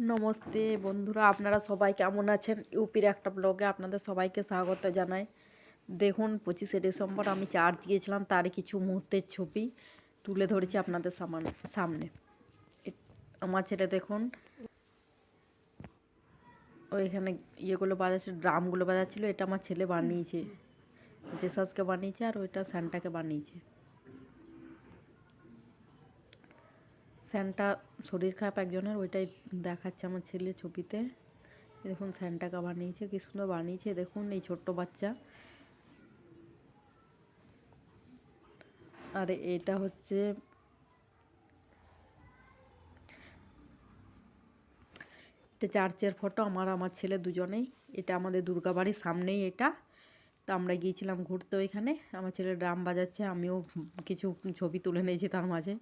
নমস্তে বন্ধুরা, আপনারা সবাই কেমন আছেন? ইউপির একটা ব্লগে আপনাদের সবাইকে স্বাগত জানাই। দেখুন, পঁচিশে ডিসেম্বর আমি চার্জ গিয়েছিলাম, তার কিছু মুহূর্তের ছবি তুলে ধরেছি আপনাদের সামান- আমার ছেলে দেখুন, ওইখানে ইয়েগুলো বাজাচ্ছিল ড্রামগুলো বাজাচ্ছিল, এটা আমার ছেলে বানিয়েছে। জেসাসকে বানিয়েছে আর ওইটা স্যান্টাকে বানিয়েছে। স্যান্টা শরীর খারাপ একজনের, ওইটাই দেখাচ্ছে আমার ছেলে ছবিতে। দেখুন স্যান্টাকা বানিয়েছে কি সুন্দর বানিয়েছে। দেখুন, এই ছোট্ট বাচ্চা। আর এটা হচ্ছে এটা চার্চের ফটো, আমার আমার ছেলে দুজনেই। এটা আমাদের দুর্গাবাড়ির সামনেই এটা। তো আমরা গিয়েছিলাম ঘুরতে ওইখানে। আমার ছেলে ড্রাম বাজাচ্ছে, আমিও কিছু ছবি তুলে নিয়েছি তার মাঝে।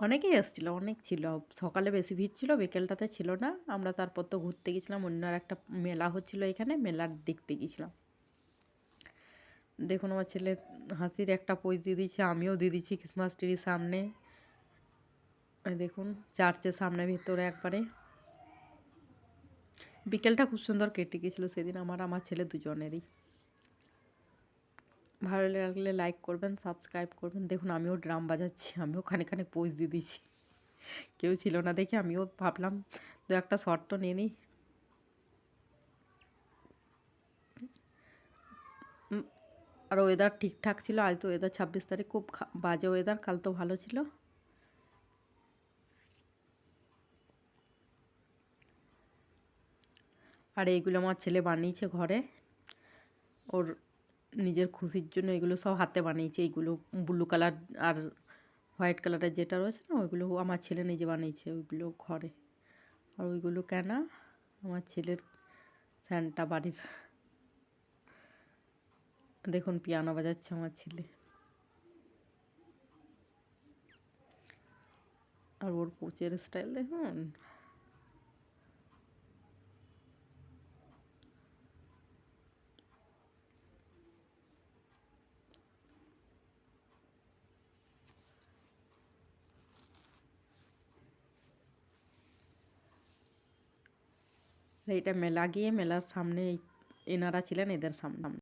অনেকেই এসেছিল অনেক ছিল। সকালে বেশি ভিড় ছিল, বিকেলটাতে ছিল না। আমরা তারপর তো ঘুরতে গেছিলাম, অন্য আর একটা মেলা হচ্ছিল এখানে, মেলার দেখতে গেছিলাম। দেখুন, আমার ছেলে হাসির একটা পোজ দিয়ে দিচ্ছে আমিও দিয়ে দিচ্ছি ক্রিসমাস ট্রির সামনে। দেখুন চার্চের সামনে, ভেতরে একবারে। বিকেলটা খুব সুন্দর কেটে গেছিল, সেদিন আমার আমার ছেলে দুজনেরই। ভালো লাগলে লাইক করবেন সাবস্ক্রাইব করবেন। দেখুন, আমিও ড্রাম বাজাচ্ছি, আমিও খানিক খানিক পোজ দিয়ে দিচ্ছি। কেউ ছিল না দেখে আমিও ভাবলাম, দু একটা শর্ট তো নিয়ে নিই। আর ওয়েদার ঠিকঠাক ছিল, আজ তো ওয়েদার ছাব্বিশ তারিখ, খুব বাজে ওয়েদার কাল তো ভালো ছিল। আর এইগুলো আমার ছেলে বানিয়েছে ঘরে। ওর নিজের খুশির জন্য এগুলো সব হাতে বানিয়েছে। এইগুলো ব্লু কালার আর হোয়াইট কালারের যেটা রয়েছে না, ওইগুলো আমার ছেলে নিজে বানিয়েছে, ওইগুলো ঘরে। আর ওইগুলো কেনা আমার ছেলের স্যান্টা বাড়ির। দেখুন পিয়ানো বাজাচ্ছে আমার ছেলে। আর ওর কোচের স্টাইল দেখুন। এইটা মেলা গিয়ে মেলার সামনে এনারা ছিলেন এদের সামনে।